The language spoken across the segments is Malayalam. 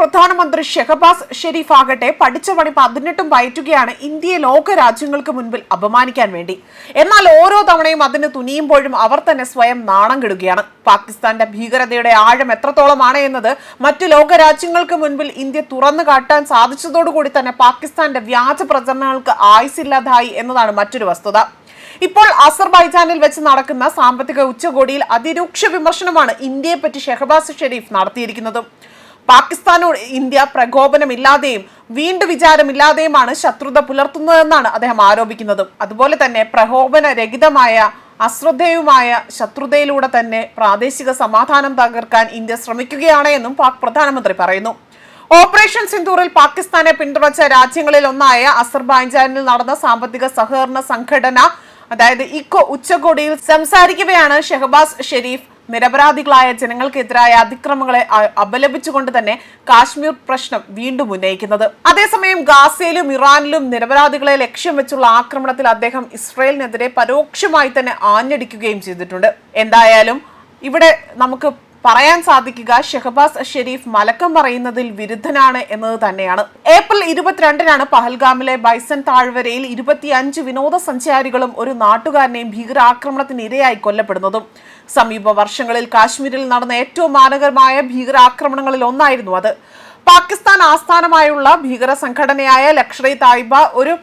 പ്രധാനമന്ത്രി ഷെഹബാസ് ഷെരീഫ് ആകട്ടെ പഠിച്ച പണി പതിനെട്ടും പയറ്റുകയാണ് ഇന്ത്യയെ ലോക രാജ്യങ്ങൾക്ക് മുൻപിൽ അപമാനിക്കാൻ വേണ്ടി. എന്നാൽ ഓരോ തവണയും അതിന് തുനിയുമ്പോഴും അവർ തന്നെ സ്വയം നാണം കെടുകയാണ്. പാകിസ്ഥാന്റെ ഭീകരതയുടെ ആഴം എത്രത്തോളമാണ് എന്നത് മറ്റു ലോക രാജ്യങ്ങൾക്ക് മുൻപിൽ ഇന്ത്യ തുറന്നു കാട്ടാൻ സാധിച്ചതോടുകൂടി തന്നെ പാകിസ്ഥാന്റെ വ്യാജ പ്രചരണങ്ങൾക്ക് ആയുസില്ലാതായി എന്നതാണ് മറ്റൊരു വസ്തുത. ഇപ്പോൾ അസർബൈജാനിൽ വെച്ച് നടക്കുന്ന സാമ്പത്തിക ഉച്ചകോടിയിൽ അതിരൂക്ഷ വിമർശനമാണ് ഇന്ത്യയെപ്പറ്റി ഷെഹബാസ് ഷെരീഫ് നടത്തിയിരിക്കുന്നത്. പാകിസ്ഥാനോട് ഇന്ത്യ പ്രകോപനമില്ലാതെയും വീണ്ടും വിചാരമില്ലാതെയുമാണ് ശത്രുത പുലർത്തുന്നതെന്നാണ് അദ്ദേഹം ആരോപിക്കുന്നത്. അതുപോലെ തന്നെ പ്രകോപന രഹിതമായ അശ്രദ്ധേയവുമായ ശത്രുതയിലൂടെ തന്നെ പ്രാദേശിക സമാധാനം തകർക്കാൻ ഇന്ത്യ ശ്രമിക്കുകയാണ് എന്നും പാക് പ്രധാനമന്ത്രി പറയുന്നു. ഓപ്പറേഷൻ സിന്ദൂറിൽ പാകിസ്ഥാനെ പിന്തുണച്ച രാജ്യങ്ങളിൽ ഒന്നായ അസർബൈജാനിൽ നടന്ന സാമ്പത്തിക സഹകരണ സംഘടന അതായത് ഇക്കോ ഉച്ചകോടിയിൽ സംസാരിക്കവെയാണ് ഷെഹബാസ് ഷെരീഫ് നിരപരാധികളായ ജനങ്ങൾക്കെതിരായ അതിക്രമങ്ങളെ അപലപിച്ചുകൊണ്ട് തന്നെ കാശ്മീർ പ്രശ്നം വീണ്ടും ഉന്നയിക്കുന്നത്. അതേസമയം ഗാസയിലും ഇറാനിലും നിരപരാധികളെ ലക്ഷ്യം വെച്ചുള്ള ആക്രമണത്തിൽ അദ്ദേഹം ഇസ്രയേലിനെതിരെ പരോക്ഷമായി തന്നെ ആഞ്ഞടിക്കുകയും ചെയ്തിട്ടുണ്ട്. എന്തായാലും ഇവിടെ നമുക്ക് പറയാൻ സാധിക്കുക. ഷെഹബാസ് ഷെരീഫ് മലക്കം പറയുന്നതിൽ വിരുദ്ധനാണ് എന്നത് തന്നെയാണ്. ഏപ്രിൽ ഇരുപത്തിരണ്ടിനാണ് പഹൽഗാമിലെ ബൈസൺ താഴ്വരയിൽ ഇരുപത്തിയഞ്ച് വിനോദസഞ്ചാരികളും ഒരു നാട്ടുകാരനെയും ഭീകരാക്രമണത്തിന് ഇരയായി കൊല്ലപ്പെടുന്നതും. സമീപ വർഷങ്ങളിൽ കാശ്മീരിൽ നടന്ന ഏറ്റവും മാനകരമായ ഭീകരാക്രമണങ്ങളിൽ ഒന്നായിരുന്നു അത്. പാകിസ്ഥാൻ ആസ്ഥാനമായുള്ള ഭീകര സംഘടനയായ ലക്ഷറി തായിബ ഒരു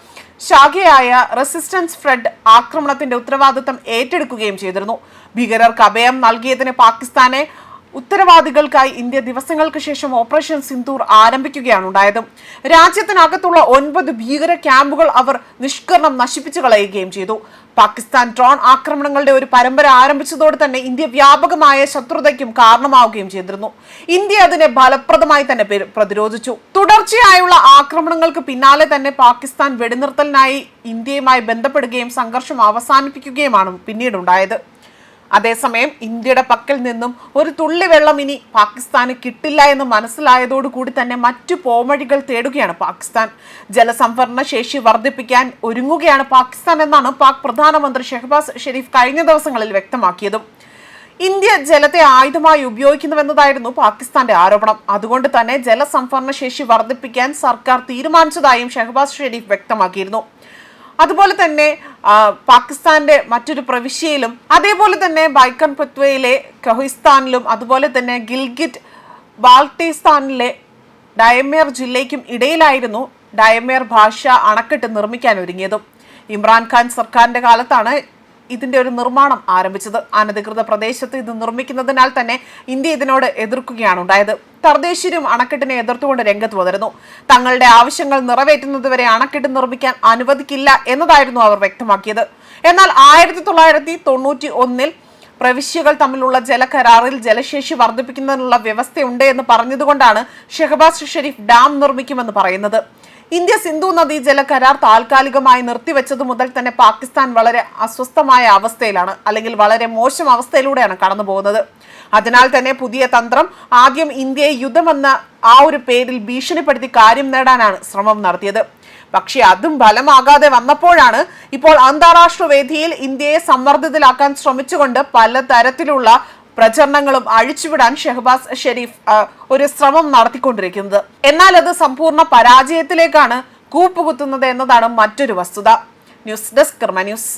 ശാഖയായ റെസിസ്റ്റൻസ് ഫ്രണ്ട് ആക്രമണത്തിന്റെ ഉത്തരവാദിത്തം ഏറ്റെടുക്കുകയും ചെയ്തിരുന്നു. ഭീകരർക്ക് അഭയം നൽകിയതിന് പാകിസ്ഥാനെ ഉത്തരവാദികൾക്കായി ഇന്ത്യ ദിവസങ്ങൾക്ക് ശേഷം ഓപ്പറേഷൻ സിന്ദൂർ ആരംഭിക്കുകയാണ് ഉണ്ടായത്. രാജ്യത്തിനകത്തുള്ള ഒൻപത് ഭീകര ക്യാമ്പുകൾ അവർ നിഷ്കരണം നശിപ്പിച്ചു കളയുകയും ചെയ്തു. പാകിസ്ഥാൻ ഡ്രോൺ ആക്രമണങ്ങളുടെ ഒരു പരമ്പര ആരംഭിച്ചതോടെ തന്നെ ഇന്ത്യ വ്യാപകമായ ശത്രുതയ്ക്കും കാരണമാവുകയും ചെയ്തിരുന്നു. ഇന്ത്യ അതിനെ ഫലപ്രദമായി തന്നെ പ്രതിരോധിച്ചു. തുടർച്ചയായുള്ള ആക്രമണങ്ങൾക്ക് പിന്നാലെ തന്നെ പാകിസ്ഥാൻ വെടിനിർത്തലിനായി ഇന്ത്യയുമായി ബന്ധപ്പെടുകയും സംഘർഷം അവസാനിപ്പിക്കുകയുമാണ് പിന്നീടുണ്ടായത്. അതേസമയം ഇന്ത്യയുടെ പക്കൽ നിന്നും ഒരു തുള്ളി വെള്ളം ഇനി പാകിസ്ഥാന് കിട്ടില്ല എന്ന് മനസ്സിലായതോടുകൂടി തന്നെ മറ്റു പോംവഴികൾ തേടുകയാണ് പാകിസ്ഥാൻ. ജലസംഭരണ ശേഷി വർദ്ധിപ്പിക്കാൻ ഒരുങ്ങുകയാണ് പാകിസ്ഥാൻ എന്നാണ് പാക് പ്രധാനമന്ത്രി ഷെഹബാസ് ഷെരീഫ് കഴിഞ്ഞ ദിവസങ്ങളിൽ വ്യക്തമാക്കിയതും. ഇന്ത്യ ജലത്തെ ആയുധമായി ഉപയോഗിക്കുന്നുവെന്നതായിരുന്നു പാകിസ്ഥാന്റെ ആരോപണം. അതുകൊണ്ട് തന്നെ ജലസംഭരണ ശേഷി വർദ്ധിപ്പിക്കാൻ സർക്കാർ തീരുമാനിച്ചതായും ഷെഹബാസ് ഷെരീഫ് വ്യക്തമാക്കിയിരുന്നു. അതുപോലെ തന്നെ പാകിസ്ഥാന്റെ മറ്റൊരു പ്രവിശ്യയിലും അതേപോലെ തന്നെ ബൈക്കൺ പത്വയിലെ കഹിസ്ഥാനിലും അതുപോലെ തന്നെ ഗിൽഗിറ്റ് ബാൾട്ടിസ്ഥാനിലെ ഡയമേർ ജില്ലയ്ക്കും ഇടയിലായിരുന്നു ഡയമേർ ഭാഷ അണക്കെട്ട് നിർമ്മിക്കാൻ ഒരുങ്ങിയതും. ഇമ്രാൻഖാൻ സർക്കാരിന്റെ കാലത്താണ് ഇതിന്റെ ഒരു നിർമ്മാണം ആരംഭിച്ചത്. അനധികൃത പ്രദേശത്ത് ഇത് നിർമ്മിക്കുന്നതിനാൽ തന്നെ ഇന്ത്യ ഇതിനോട് എതിർക്കുകയാണ്. ഉണ്ടായത് തർദേശീയരും അണക്കെട്ടിനെ എതിർത്തുകൊണ്ട് രംഗത്ത് വന്നിരുന്നു. തങ്ങളുടെ ആവശ്യങ്ങൾ നിറവേറ്റുന്നതുവരെ അണക്കെട്ട് നിർമ്മിക്കാൻ അനുവദിക്കില്ല എന്നതായിരുന്നു അവർ വ്യക്തമാക്കിയത്. എന്നാൽ ആയിരത്തി തൊള്ളായിരത്തി തൊണ്ണൂറ്റി ഒന്നിൽ പ്രവിശ്യകൾ തമ്മിലുള്ള ജലകരാറിൽ ജലശേഷി വർദ്ധിപ്പിക്കുന്നതിനുള്ള വ്യവസ്ഥയുണ്ട് എന്ന് പറഞ്ഞതുകൊണ്ടാണ് ഷെഹബാസ് ഷെരീഫ് ഡാം നിർമ്മിക്കുമെന്ന് പറയുന്നത്. ഇന്ത്യ സിന്ധു നദി ജല കരാർ താൽക്കാലികമായി നിർത്തിവെച്ചതു മുതൽ തന്നെ പാകിസ്ഥാൻ വളരെ അസ്വസ്ഥമായ അവസ്ഥയിലാണ് അല്ലെങ്കിൽ വളരെ മോശം അവസ്ഥയിലൂടെയാണ് കടന്നു പോകുന്നത്. അതിനാൽ തന്നെ പുതിയ തന്ത്രം ആദ്യം ഇന്ത്യയെ യുദ്ധമെന്ന ആ ഒരു പേരിൽ ഭീഷണിപ്പെടുത്തി കാര്യം നേടാനാണ് ശ്രമം നടത്തിയത്. പക്ഷേ അതും ഫലമാകാതെ വന്നപ്പോഴാണ് ഇപ്പോൾ അന്താരാഷ്ട്ര വേദിയിൽ ഇന്ത്യയെ സമ്മർദ്ദത്തിലാക്കാൻ ശ്രമിച്ചുകൊണ്ട് പല പലതരത്തിലുള്ള പ്രചരണങ്ങളും അഴിച്ചുവിടാൻ ഷെഹബാസ് ഷെരീഫ് ഒരു ശ്രമം നടത്തിക്കൊണ്ടിരിക്കുന്നത്. എന്നാൽ അത് സമ്പൂർണ പരാജയത്തിലേക്കാണ് കൂപ്പുകുത്തുന്നത് എന്നതാണ് മറ്റൊരു വസ്തുത. News desk Karma news.